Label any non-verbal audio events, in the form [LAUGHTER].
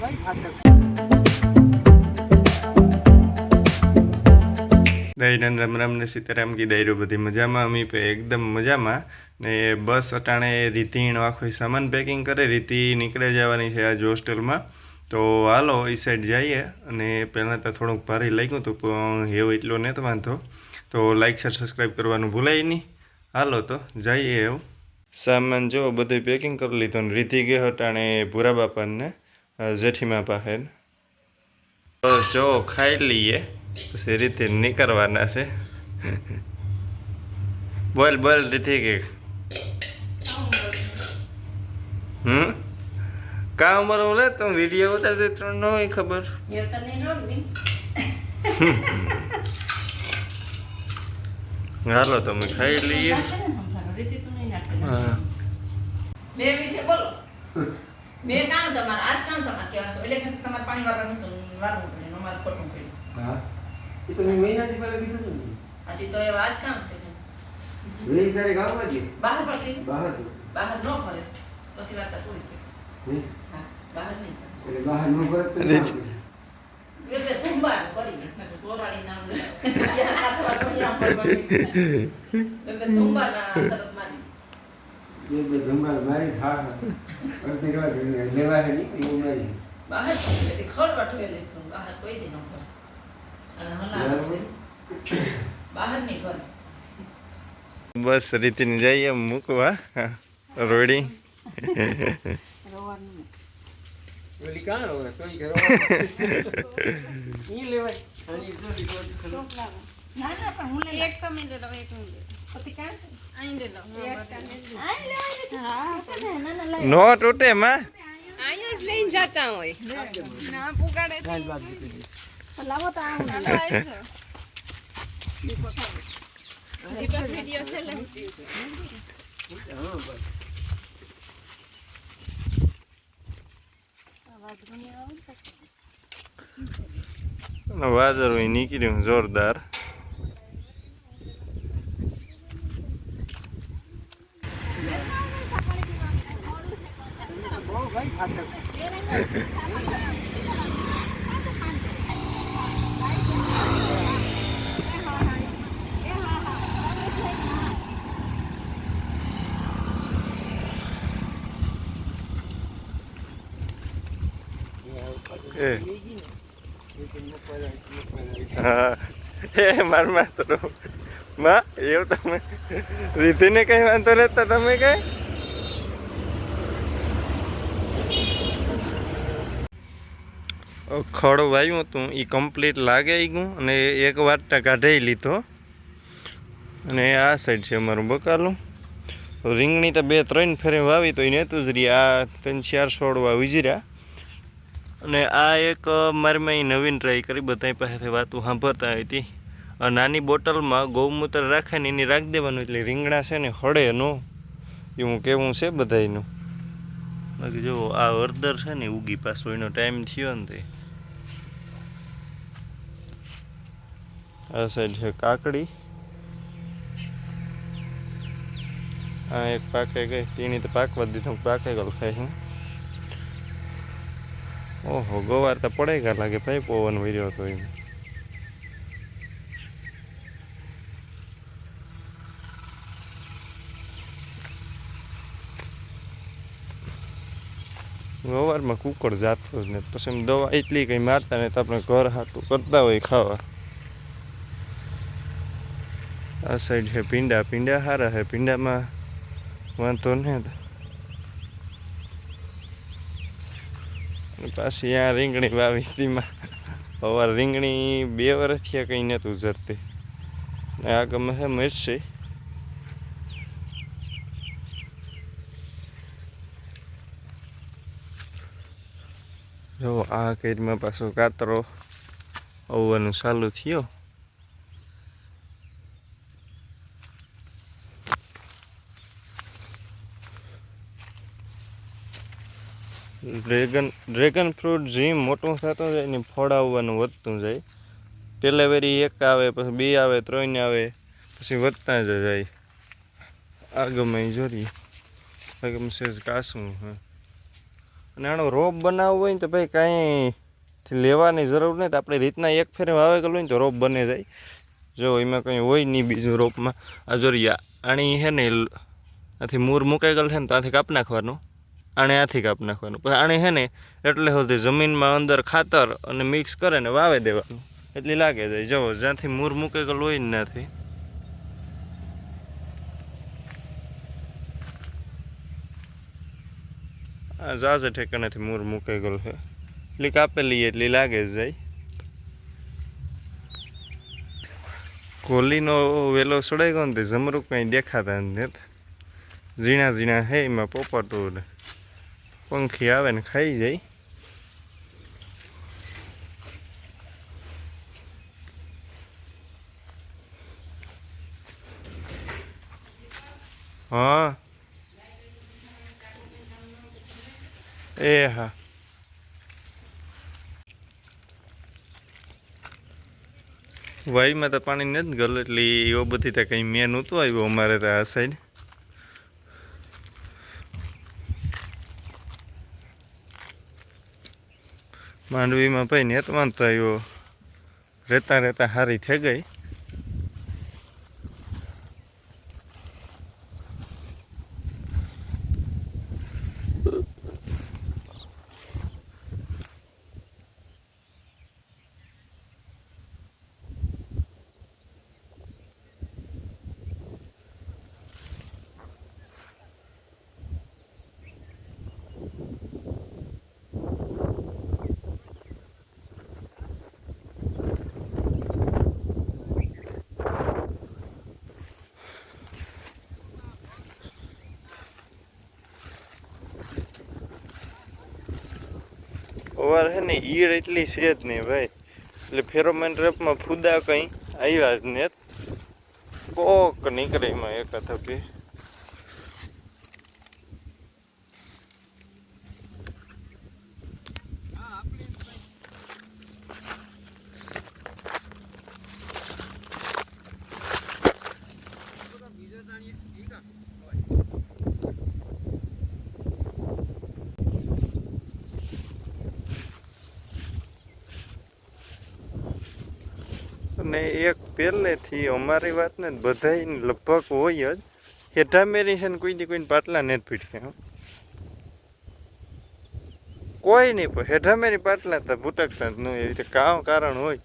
દહીનંદ રામ રામ ને સીતારામ કી દાયરો બધી મજામાં. અમી પે એકદમ મજામાં. ને બસ અટાણે રીતિણ આખો સામાન પેકિંગ કરે. રીતિ નીકળે જવાની છે આજ હોસ્ટેલમાં. તો હાલો એ સાઈડ જઈએ. અને પહેલાં તો થોડુંક ભારે લાગ્યું હતું, પણ એવું એટલો તો વાંધો. તો લાઈક શેર સબસ્ક્રાઈબ કરવાનું ભૂલાય નહીં. હાલો તો, જઈએ એવું. સામાન જો બધું પેકિંગ કરી લીધું ને રીતિ ગયો અટાણે ભૂરા બાપાને. જેઠીમા પાસે તો જો ખાઈ લઈએ. પછી રીતે નીકળવાના છે. બોલ બોલ રીતિ કે હમ? કા ઉંમર હું લે તો વીડિયો ઉતારતો ત્રણ ન હોય ખબર. હાલો તમે ખાઈ લઈએ. હા. બે વિશે બોલો. બે કામ તમારે આજ કામ તમારે કહેવાનું છે એટલે કે તમારે પાણી વાળવાનું તો વાળવું પડે અમારે ખોટું પડ્યું હા એ તો મેં મહિનાથી પહેલા કીધું ને. આથી તો એવા આજ કામ છે વેલી તારે ગામમાં જ બહાર પડતી બહાર. બહાર ન ફરે પછી વાત પૂરી થઈ હે? હા બહાર નહીં ફરે. એટલે બહાર ન પડે તો પડે. એટલે ધુંબાર કરી ગોરાડી નામ. એટલે ધુંબાર બે બે ધમાલ મારી હા હા અડધી કલાક એને લેવાય નહીં એવું મારી. બહાર ખડ વઠવે લીધું બહાર કોઈ દી ન બહાર બસ રીતિને જઈએ મૂકવા રોડી. ઓલી કાં [LAUGHS] ઈ લેવાય. ના ના પણ હું એક લો એક લો નો તૂટે માં અહીંયા જ લઈને જતા હોય ના પુગાડે નીકળ્યું જોરદાર બહુ ભાઈ ખાતર એ હા. એ માર માત્રમાં, એવું તમે રીતિને કઈ વાંધો નતા તમે કઈ? ખડ વાયું હતું એ કમ્પ્લીટ લાગે ગયું, અને એક વાટતા કાઢી લીધો. અને આ સાઈડ છે અમારું બકાલું. રીંગણી તો બે ત્રણ ફેરે વાવી તો એ નહોતું જ રહી આ ત્રણ ચાર છોડવા વિજર્યા અને આ એક મારે મેં નવીન ટ્રાય કરી બધા પાસેથી વાતો સાંભળતા હતી નાની બોટલમાં ગૌમૂત્ર રાખે ને એની રાખી દેવાનું એટલે રીંગણા છે ને હળે નો એવું કેવું છે બધાયનું? બાકી જો આ હળદર છે ને ઉગી પાછો, એનો ટાઈમ થયો ને તે. આ સાઈડ છે કાકડી. આ એક પાકે ગઈ, તેની તો પાકવા દીધું પાકે ગયેલું ખાઈ હું. ઓહો, ગોવાર તો પડે કા લાગે, ભાઈ પવન વર્યો હતો એમ. ગવારમાં કુકર જાતો જ ને પછી દવા એટલી કંઈ મારતા નહીં તો આપણે ઘર હાટું કરતા હોય ખાવા. આ સાઈડ છે પીંડા પીંડા સારા છે પીંડામાં વાંધો નહીં. પાછી આ રીંગણી વાવી હતીમાં હવે રીંગણી બે વર્ષથી કંઈ નહોતું ઉજરતી ને આ ગમે છે મિરસી જો આ કેરીમાં પાછો કાતરો આવવાનું ચાલુ થયો. ડ્રેગન ડ્રેગન ફ્રૂટ જેમ મોટું થતું જાય ને ફળ આવવાનું વધતું જાય. પહેલા વેરી એક આવે, પછી બે આવે, ત્રણ આવે, પછી વધતા જ જાય. આગળ જોરી આગમ સેજ કાસું હા. અને આનો રોપ બનાવવો હોય ને તો ભાઈ કાંઈ લેવાની જરૂર નહીં તો આપણી રીતના એક ફેરે વાવેગલ હોય ને તો રોપ બને જાય. જો એમાં કંઈ હોય નહીં બીજું રોપમાં. આ જોરિયા આણી હે ને આથી મૂર મુકાઈ ગયેલ છે ને ત્યાંથી કાપ નાખવાનું. આણે આથી કાપ નાખવાનું. પછી આણે હે ને એટલે સુધી જમીનમાં અંદર ખાતર અને મિક્સ કરે ને વાવે દેવાનું. એટલી લાગે જાય જવો જ્યાંથી મૂર મૂકે કે હોય જ નથી આ જાજે ઠેકાણેથી મૂર મૂકે ગયેલ છે. એટલી કાપેલી, એટલી લાગે જ જાય. કોલીનો વેલો સડાઈ ગયો ને જમરૂક કંઈ દેખાતા નથી. ઝીણા ઝીણા હે એમાં પોપટું પંખી આવે ને ખાઈ જાય. હા. એ હા. વાઈમાં તો પાણી નથી ગયેલું, એટલે એવું બધી ત્યાં કંઈ મેં નહોતું આવ્યું અમારે ત્યાં આ સાઈડ માંડવીમાં ભાઈ તો આવ્યો. રહેતા રહેતા હારી થઈ ગઈ. ઓવાર છે ને ઈડ એટલી છે જ નહીં ભાઈ. એટલે ફેરોમેન ટ્રેપમાં ફૂદા કંઈ આવ્યા જ ને કોક નીકળે એમાં એક થકી અને એક પહેલેથી અમારી વાત ને બધાય લગભગ હોય જ. હેઠા મેરી છે ને કોઈની કોઈને પાટલા ને જ કોઈ નહીં પણ હેઠા મેરી પાટલા તો ભૂટકતા જ નહીં એવી રીતે કાં કારણ હોય.